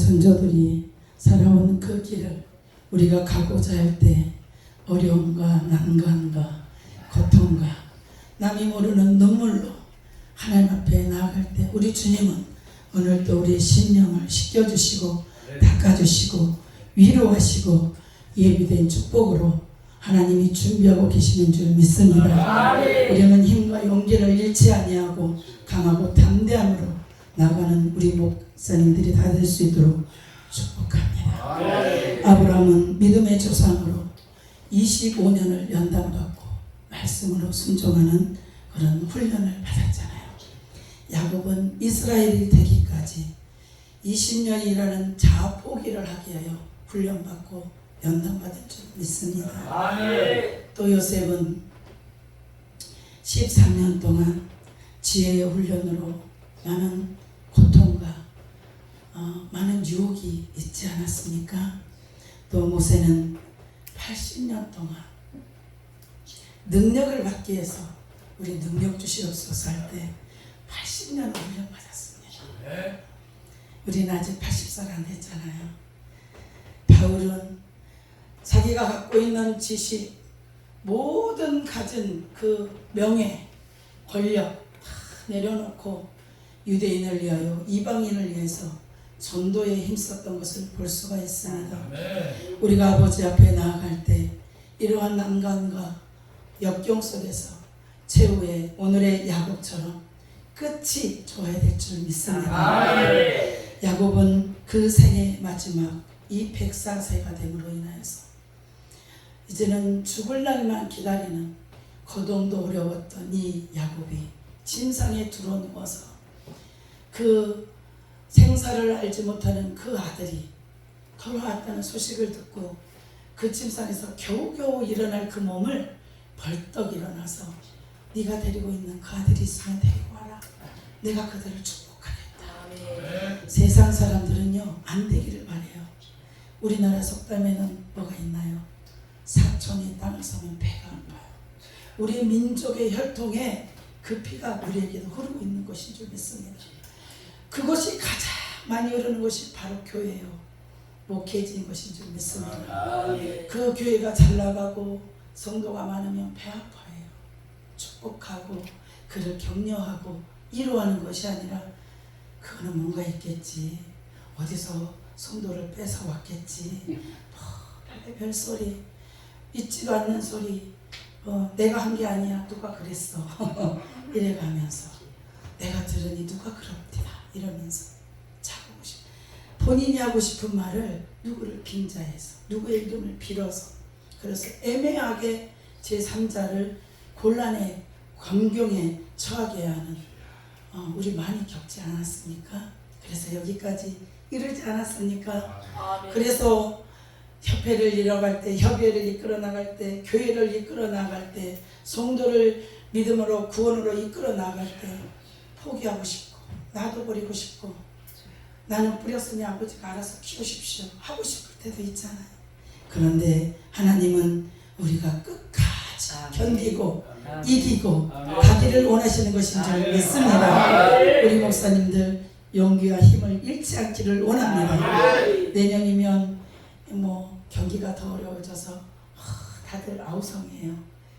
선조들이 살아온 그 길을 우리가 가고자 할 때 어려움과 난관과 고통과 남이 모르는 눈물로 하나님 앞에 나아갈 때 우리 주님은 오늘도 우리의 심령을 씻겨주시고 닦아주시고 위로하시고 예비된 축복으로 하나님이 준비하고 계시는 줄 믿습니다. 우리는 힘과 용기를 잃지 아니하고 강하고 담대함으로 나가는 우리 목사님들이 다 될 수 있도록 축복합니다. 아브라함은 믿음의 조상으로 25년을 연단받고 말씀으로 순종하는 그런 훈련을 받았잖아요. 야곱은 이스라엘이 되기까지 20년이라는 자포기를 하게 하여 훈련받고 연단받은 줄 믿습니다. 또 요셉은 13년 동안 지혜의 훈련으로 많은 고통과 어, 많은 유혹이 있지 않았습니까? 또 모세는 80년 동안 능력을 받기 위해서 우리 능력 주시옵소서 할 때 80년 훈련 받았습니다. 우리는 아직 80살 안 됐잖아요. 바울은 자기가 갖고 있는 지식, 모든 가진 그 명예, 권력 다 내려놓고 유대인을 위하여 이방인을 위해서 전도에 힘썼던 것을 볼 수가 있습니다. 우리가 아버지 앞에 나아갈 때 이러한 난관과 역경 속에서 최후의 오늘의 야곱처럼 끝이 좋아야 될 줄 믿습니다. 야곱은 그 생의 마지막 이 백사세가 됨으로 인하여서 이제는 죽을 날만 기다리는 거동도 어려웠던 이 야곱이 침상에 두루 누워서 그 생사를 알지 못하는 그 아들이 돌아왔다는 소식을 듣고 그 침상에서 겨우겨우 일어날 그 몸을 벌떡 일어나서 네가 데리고 있는 그 아들이 있으면 데리고 와라. 내가 그들을 축복하겠다. 세상 사람들은요 안 되기를 바래요. 우리나라 속담에는 뭐가 있나요? 사촌이 땅을 서면 배가 아파요. 우리 민족의 혈통에 그 피가 우리에게도 흐르고 있는 것인 줄 믿습니다. 그것이 가장 많이 흐르는 것이 바로 교회예요. 목회지인 것인 줄 믿습니다. 그 교회가 잘 나가고 성도가 많으면 배 아파해요. 축복하고 그를 격려하고 이루하는 것이 아니라 그거는 뭔가 있겠지. 어디서 성도를 뺏어 왔겠지. 뭐, 별 소리, 있지도 않는 소리. 어, 내가 한 게 아니야. 누가 그랬어. 이래가면서 내가 들으니 누가 그럽디다. 이러면서 자고 싶. 본인이 하고 싶은 말을 누구를 빙자해서 누구의 이름을 빌어서 그래서 애매하게 제 3자를 곤란에 광경에 처하게 하는 어, 우리 많이 겪지 않았습니까? 그래서 여기까지 이르지 않았습니까? 그래서 협회를 이뤄갈 때, 협의회를 이끌어 나갈 때, 교회를 이끌어 나갈 때, 성도를 믿음으로 구원으로 이끌어 나갈 때 포기하고 싶 고 놔둬버리고 싶고 나는 뿌렸으니 아버지가 알아서 키우십시오 하고 싶을 때도 있잖아요. 그런데 하나님은 우리가 끝까지 아멘. 견디고 아멘. 이기고 아멘. 가기를 원하시는 것인 줄 아멘. 믿습니다. 아멘. 우리 목사님들 용기와 힘을 잃지 않기를 원합니다. 내년이면 뭐 경기가 더 어려워져서 하, 다들 아우성이에요.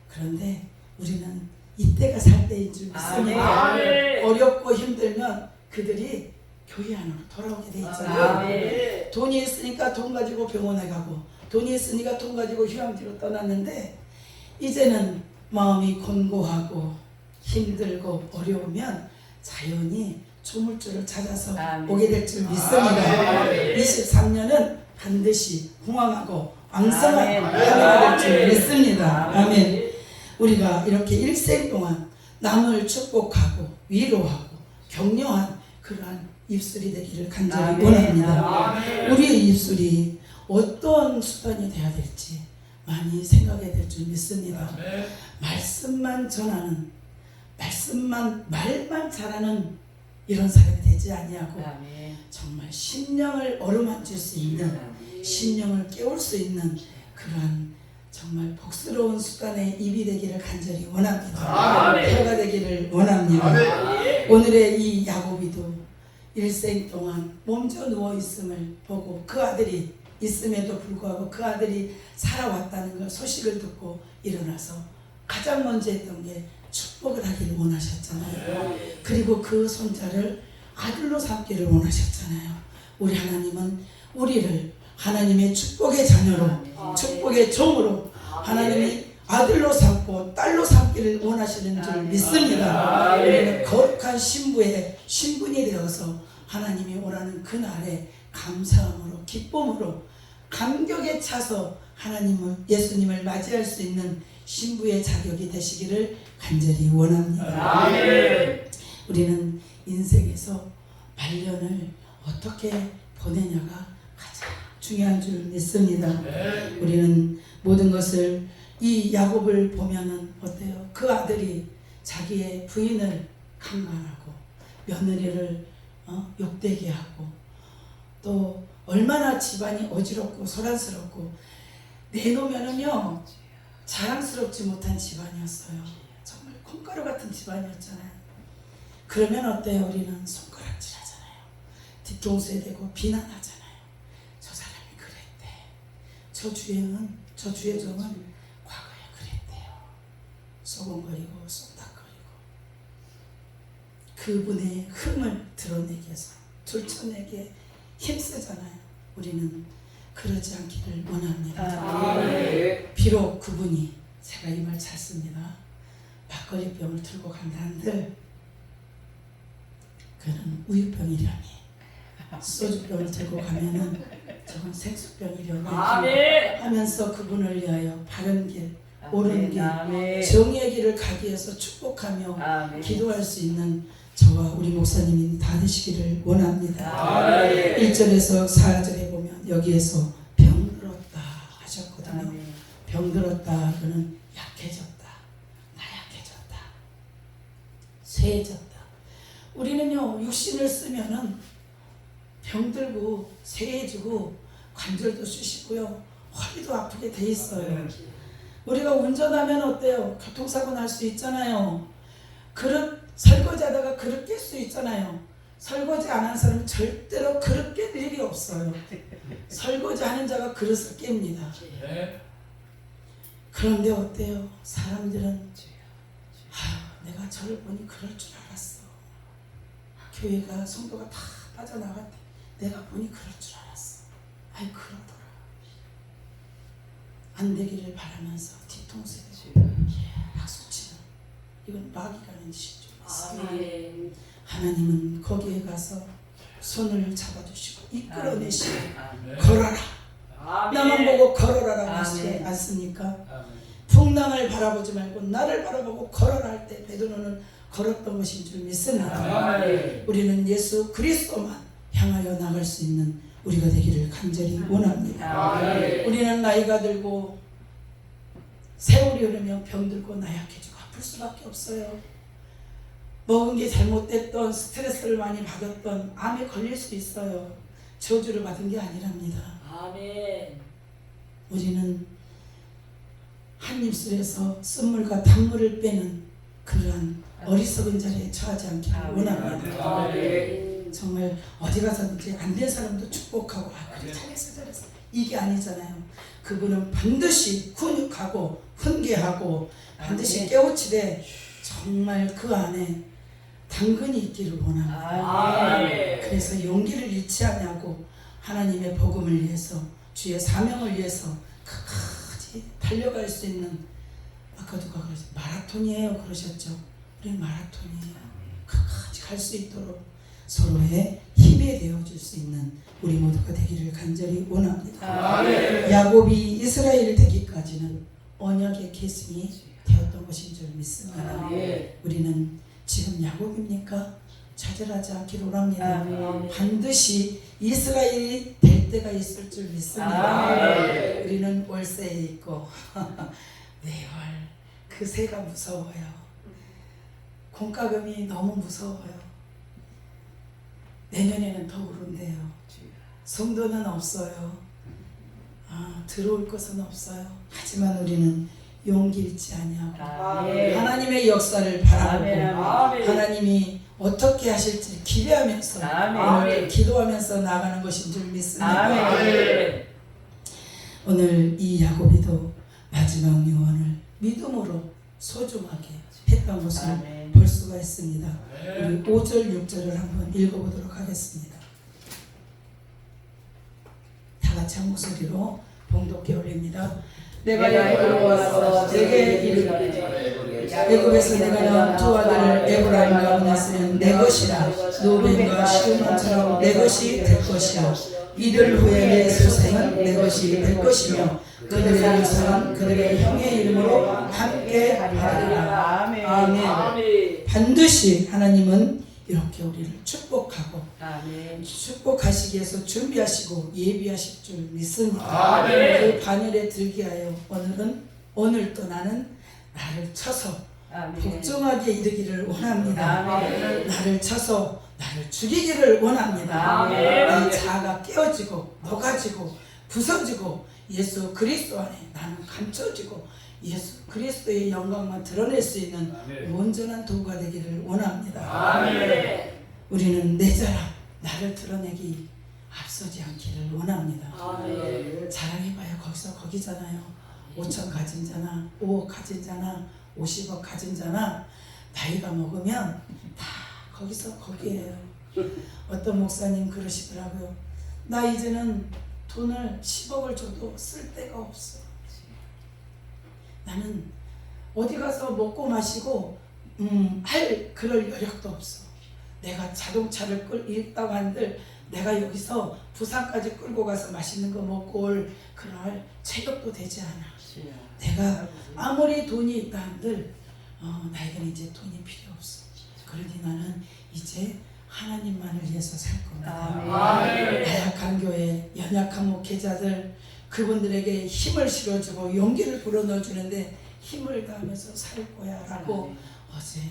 그런데 우리는 이때가 살 때인 줄 믿습니다. 아멘. 어렵고 힘들면 그들이 교회 안으로 돌아오게 돼 있잖아요. 아멘. 돈이 있으니까 돈 가지고 병원에 가고 돈이 있으니까 돈 가지고 휴양지로 떠났는데 이제는 마음이 곤고하고 힘들고 어려우면 자연히 조물주를 찾아서 아멘. 오게 될 줄 믿습니다. 아멘. 23년은 반드시 흥왕하고 왕성한 아멘. 하나가 될줄 아멘. 믿습니다. 아멘. 우리가 이렇게 일생 동안 남을 축복하고 위로하고 격려한 그러한 입술이 되기를 간절히 아멘. 원합니다. 아멘. 우리의 입술이 어떤 수단이 돼야 될지 많이 생각해야 될 줄 믿습니다. 말씀만 전하는 말씀만 말만 잘하는 이런 사람이 되지 아니하고 아멘. 정말 심령을 어루만질 수 있는 심령을 깨울 수 있는 그러한 정말 복스러운 수단의 입이 되기를 간절히 원합니다. 아멘. 혀가 되기를 원합니다. 오늘의 이 야곱이도 일생 동안 몸져 누워 있음을 보고 그 아들이 있음에도 불구하고 그 아들이 살아왔다는 걸 소식을 듣고 일어나서 가장 먼저 했던 게 축복을 하기를 원하셨잖아요. 그리고 그 손자를 아들로 삼기를 원하셨잖아요. 우리 하나님은 우리를 하나님의 축복의 자녀로 축복의 종으로 하나님이 아들로 삼고 딸로 삼기를 원하시는 줄 아멘. 믿습니다. 아멘. 우리는 거룩한 신부의 신분이 되어서 하나님이 오라는 그날에 감사함으로 기쁨으로 감격에 차서 하나님을 예수님을 맞이할 수 있는 신부의 자격이 되시기를 간절히 원합니다. 우리는 인생에서 말년을 어떻게 보내냐가 중요한 줄 믿습니다. 우리는 모든 것을 이 야곱을 보면은 어때요? 그 아들이 자기의 부인을 강간하고 며느리를 어? 욕되게 하고 또 얼마나 집안이 어지럽고 소란스럽고 내놓으면은요 자랑스럽지 못한 집안이었어요. 정말 콩가루 같은 집안이었잖아요. 그러면 어때요? 우리는 손가락질 하잖아요. 뒤통수에 대고 비난하잖아요. 저 주행은 저 주혜정은 과거에 그랬대요. 소곤거리고 쏙닥거리고 그분의 흠을 드러내기 위해서 들춰내게 힘쓰잖아요. 우리는 그러지 않기를 원합니다. 비록 그분이 제가 이 말 찾습니다. 막걸리 병을 들고 간다 한들 그는 우유병이려니 소주병을 들고 가면은 저건 생수병이려니 아멘. 하면서 그분을 위하여 바른 길, 옳은 길. 정의의 길을 가기 위해서 축복하며 아멘. 기도할 수 있는 저와 우리 목사님이 다 되시기를 원합니다. 아멘. 1절에서 4절에 보면 여기에서 병들었다 하셨거든요. 아멘. 병들었다 그는 약해졌다 나약해졌다 쇠해졌다 우리는요 육신을 쓰면은 병들고 쇠해지고 관절도 쑤시고요. 허리도 아프게 돼 있어요. 우리가 운전하면 어때요? 교통사고 날 수 있잖아요. 그릇 설거지하다가 그릇 깰 수 있잖아요. 설거지 안 한 사람은 절대로 그릇 깰 일이 없어요. 설거지 하는 자가 그릇을 깹니다. 그런데 어때요? 사람들은 아, 내가 저를 보니 그럴 줄 알았어. 교회가 성도가 다 빠져나갔대. 내가 보니 그럴 줄 알았어. 아이 그러더라. 안 되기를 바라면서 뒤통수에 박수치는 이건 마귀라는 짓이죠. 아멘. 하나님은 거기에 가서 손을 잡아주시고 이끌어내시고. 걸어라. 아멘. 나만 보고 걸어라라고. 하시지 않습니까? 아멘. 풍랑을 바라보지 말고 나를 바라보고 걸어라 할 때 베드로는 걸었던 것인 줄 믿습니다. 아멘. 우리는 예수 그리스도만 향하여 나갈 수 있는 우리가 되기를 간절히 원합니다. 우리는 나이가 들고 세월이 흐르면 병들고 나약해지고 아플 수밖에 없어요. 먹은 게 잘못됐던 스트레스를 많이 받았던 암에 걸릴 수 있어요. 저주를 받은 게 아니랍니다. 아멘. 우리는 한 입술에서 쓴물과 단물을 빼는 그러한 어리석은 자리에 처하지 않기를 원합니다. 아멘. 정말 어디 가서든지 안 된 사람도 축복하고 아 그래 잘했어 잘했어 이게 아니잖아요. 그분은 반드시 훈육하고 훈계하고 반드시 깨우치되 정말 그 안에 당근이 있기를 원합니다. 아멘. 그래서 용기를 잃지 않냐고 하나님의 복음을 위해서 주의 사명을 위해서 끝까지 달려갈 수 있는 아까 누가 그러죠 마라톤이에요 그러셨죠 우리 마라톤이에요 끝까지 갈 수 있도록 서로의 힘이 되어 줄 수 있는 우리 모두가 되기를 간절히 원합니다 아멘. 야곱이 이스라엘 되기까지는 언약의 계승이 되었던 것인 줄 믿습니다 아멘. 우리는 지금 야곱입니까? 좌절하지 않기를 원합니다. 아멘. 반드시 이스라엘이 될 때가 있을 줄 믿습니다. 아멘. 우리는 월세에 있고 매월 그 새가 무서워요. 공과금이 너무 무서워요. 내년에는 더 오른대요. 성도는 없어요. 아, 들어올 것은 없어요. 하지만 우리는 용기 잃지 아니하고 아멘. 하나님의 역사를 바라보고 아멘. 아멘. 하나님이 어떻게 하실지 기대하면서 아멘. 오늘 기도하면서 나가는 것인 줄 믿습니다. 아멘. 오늘 이 야곱이도 마지막 유언을 믿음으로 소중하게 했던 것을. 볼 수가 있습니다. 우리 5절 6절을 한번 읽어보도록 하겠습니다. 다 같이 한 목소리로 봉독해 올립니다. 내가 야곱으로 와서 내게 이르기를 애굽에서 내가 낳은 두 아들을 에브라임과 보냈으면 내 것이라 노벤과 시온처럼 내 것이 될 것이요 이들 후에 내 소생은 내 것이 될 것이며 그들의 유산은 그들의 형의 이름으로 함께 하리라. 아멘. 아멘. 반드시 하나님은 이렇게 우리를 축복하고 아멘. 축복하시기 위해서 준비하시고 예비하실 줄 믿습니다. 아멘. 그 반열에 들게 하여 오늘은 오늘 또 나는 나를 쳐서 아멘. 복종하게 이르기를 원합니다. 아멘. 나를 쳐서 나를 죽이기를 원합니다. 아멘. 내 자아가 깨어지고 녹아지고 부서지고 예수 그리스도 안에 나는 감춰지고 예수 그리스도의 영광만 드러낼 수 있는 온전한 도구가 되기를 원합니다. 아멘. 우리는 내 자랑 나를 드러내기 앞서지 않기를 원합니다. 아멘. 자랑해봐야 거기서 거기잖아요. 5천 가진 자나 5억 가진 자나 50억 가진 자나 나이가 먹으면 다 거기서 거기에요. 어떤 목사님 그러시더라고요. 나 이제는 돈을 10억을 줘도 쓸 데가 없어. 나는 어디 가서 먹고 마시고 음, 할 그럴 여력도 없어. 내가 자동차를 끌 있다고 한들 내가 여기서 부산까지 끌고 가서 맛있는 거 먹고 올 그럴 체력도 되지 않아. 내가 아무리 돈이 있다 한들 어, 나에게는 이제 돈이 필요 없어. 그러니 나는 이제 하나님만을 위해서 살 겁니다. 아멘. 나약한 교회, 연약한 목회자들 그분들에게 힘을 실어주고 용기를 불어넣어 주는데 힘을 다하면서 살 거야 라고 어제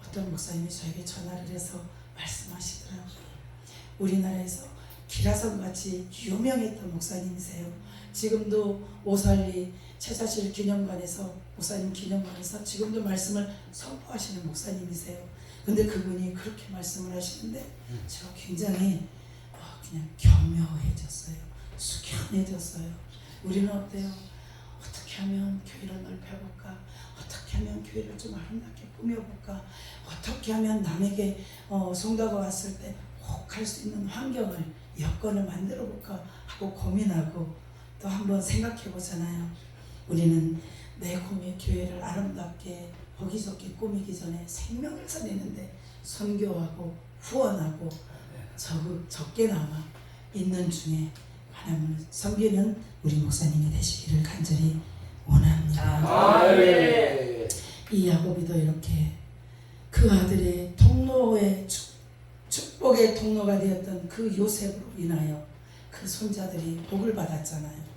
어떤 목사님이 저에게 전화를 해서 말씀하시더라고요. 우리나라에서 기라성 같이 유명했던 목사님이세요. 지금도 오살리 최자실 기념관에서 목사님 기념관에서 지금도 말씀을 선포하시는 목사님이세요. 근데 그분이 그렇게 말씀을 하시는데 제가 굉장히 어, 그냥 겸허해졌어요. 숙연해졌어요. 우리는 어때요? 어떻게 하면 교회를 넓혀볼까? 어떻게 하면 교회를 좀 아름답게 꾸며볼까? 어떻게 하면 남에게 어, 성도가 왔을 때 혹할 수 있는 환경을 여건을 만들어 볼까 하고 고민하고 또 한번 생각해 보잖아요. 우리는 내 꿈의 교회를 아름답게 보기 좋게 꾸미기 전에 생명을 살리는데 선교하고 후원하고 적, 적게나마 있는 중에 하나님을 섬기는 우리 목사님이 되시기를 간절히 원합니다. 아멘. 이 야곱이도 이렇게 그 아들의 통로의 축, 축복의 통로가 되었던 그 요셉으로 인하여 그 손자들이 복을 받았잖아요.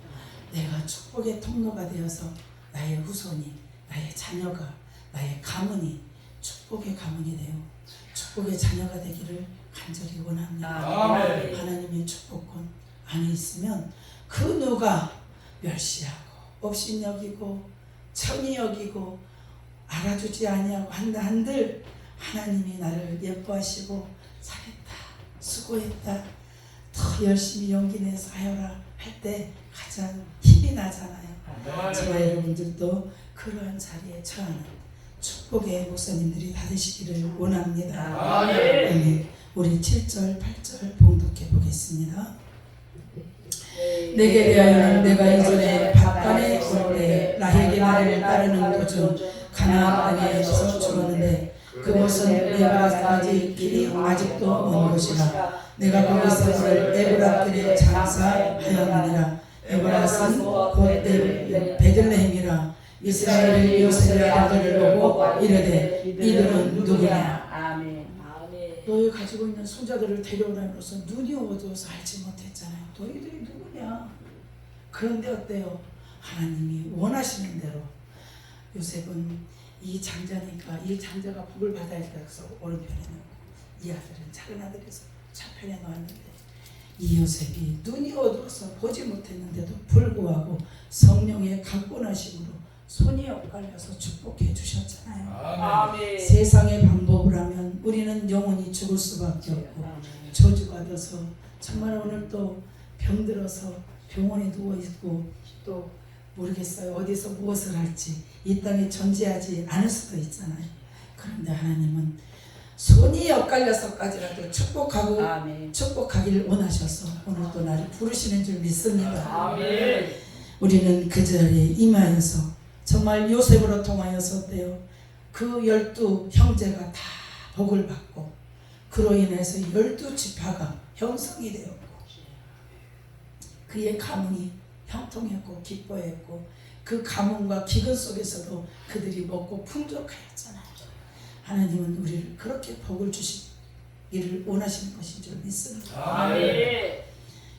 내가 축복의 통로가 되어서 나의 후손이, 나의 자녀가, 나의 가문이 축복의 가문이 되어 축복의 자녀가 되기를 간절히 원합니다. 아멘. 하나님의 축복권 안에 있으면 그 누가 멸시하고 없인 여기고 청이 여기고 알아주지 아니하고 한들 하나님이 나를 예뻐하시고 잘했다 수고했다 더 열심히 용기 내서 하여라 할 때 가장 힘이 나잖아요. 저와 여러분들도 그러한 자리에 처하는 축복의 목사님들이 다 되시기를 원합니다. 아멘. 네, 우리 7절, 8절 봉독해 보겠습니다. 내게 대하여는 내가 이전에 바간에 올때 라헬이 나를 따르는 도중 가나안 땅에서 죽었는데 그곳은 내가 가지 길이 아직도 먼 곳이라 내가 거기서 그를 에브라 길에 장사하였느니라 에브라스는 곧 베- 베들레헴이라 이스라엘이 요셉의 아들을 보고 이르되 이들은 누구냐 아멘. 아멘. 너희 가지고 있는 손자들을 데려오라면서 눈이 어두워서 알지 못했잖아요. 너희들이 누구냐? 그런데 어때요? 하나님이 원하시는 대로 요셉은 이 장자니까 이 장자가 복을 받아야 돼서 오른편에 놓고 이 아들은 작은 아들에서 좌편에 놓았는데 이 요셉이 눈이 어두워서 보지 못했는데도 불구하고 성령의 강권하심으로 손이 엇갈려서 축복해 주셨잖아요. 아멘. 세상의 방법을 하면 우리는 영원히 죽을 수밖에 없고 저주받아서 정말 오늘 또 병들어서 병원에 누워 있고 또 모르겠어요 어디서 무엇을 할지 이 땅에 존재하지 않을 수도 있잖아요. 그런데 하나님은 손이 엇갈려서까지라도 축복하고 아멘. 축복하기를 원하셔서 오늘 또 나를 부르시는 줄 믿습니다. 아멘. 우리는 그 자리에 임하여서 정말 요셉으로 통하여서 어때요? 그 열두 형제가 다 복을 받고 그로 인해서 열두 지파가 형성이 되었고 그의 가문이 형통했고 기뻐했고 그 가문과 기근 속에서도 그들이 먹고 풍족하였잖아요. 하나님은 우리를 그렇게 복을 주시기를 원하시는 것인 줄 믿습니다. 아멘.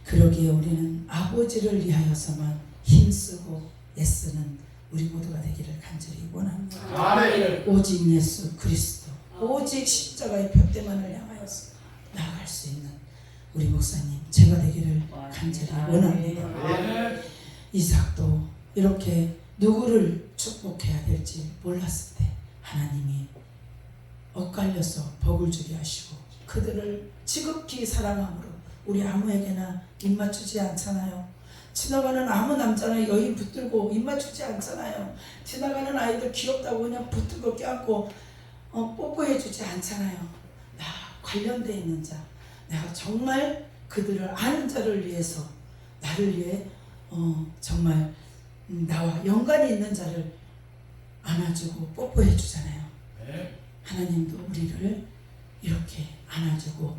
그러기에 우리는 아버지를 위하여서만 힘쓰고 애쓰는 우리 모두가 되기를 간절히 원합니다. 아멘. 오직 예수 그리스도, 오직 십자가의 푯대만을 향하여서 나아갈 수 있는 우리 목사님 제가 되기를 간절히 원합니다. 이삭도 이렇게 누구를 축복해야 될지 몰랐을 때 하나님이 엇갈려서 복을 주게 하시고 그들을 지극히 사랑함으로 우리 아무에게나 입맞추지 않잖아요. 지나가는 아무 남자는 여인 붙들고 입맞추지 않잖아요. 지나가는 아이들 귀엽다고 그냥 붙들고 껴안고 어, 뽀뽀해주지 않잖아요. 나 관련돼 있는 자, 내가 정말 그들을 아는 자를 위해서 나를 위해 어, 정말 음, 나와 연관이 있는 자를 안아주고 뽀뽀해 주잖아요. 하나님도 우리를 이렇게 안아주고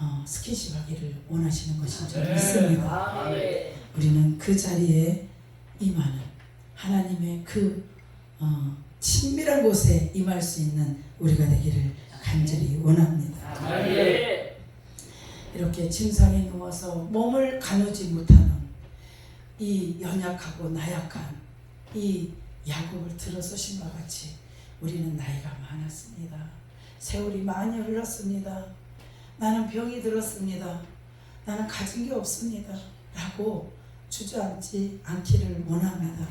어, 스킨십하기를 원하시는 것인 줄 믿습니다. 아멘. 우리는 그 자리에 임하는 하나님의 그 어, 친밀한 곳에 임할 수 있는 우리가 되기를 간절히 원합니다. 아멘. 이렇게 침상에 누워서 몸을 가누지 못하는 이 연약하고 나약한 이 야곱을 들어서신 것 같이 우리는 나이가 많았습니다. 세월이 많이 흘렀습니다. 나는 병이 들었습니다. 나는 가진 게 없습니다. 라고 주저앉지 않기를 원합니다.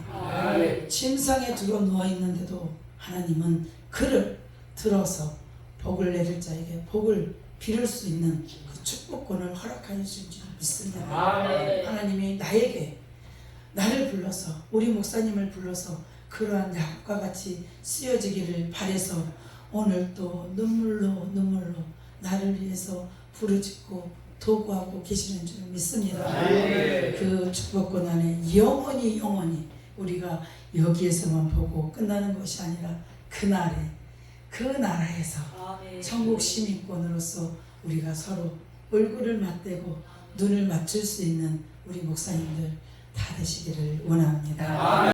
침상에 들어 누워 있는데도 하나님은 그를 들어서 복을 내릴 자에게 복을 빌을 수 있는 그 축복권을 허락하여 주신 줄 믿습니다. 아멘. 하나님이 나에게 나를 불러서 우리 목사님을 불러서 그러한 약과 같이 쓰여지기를 바래서 오늘 또 눈물로 눈물로 나를 위해서 부르짖고 도구하고 계시는 줄 믿습니다. 그 축복권 안에 영원히 영원히 우리가 여기에서만 보고 끝나는 것이 아니라 그날에 그 나라에서 아멘. 천국 시민권으로서 우리가 서로 얼굴을 맞대고 눈을 맞출 수 있는 우리 목사님들 다 되시기를 원합니다.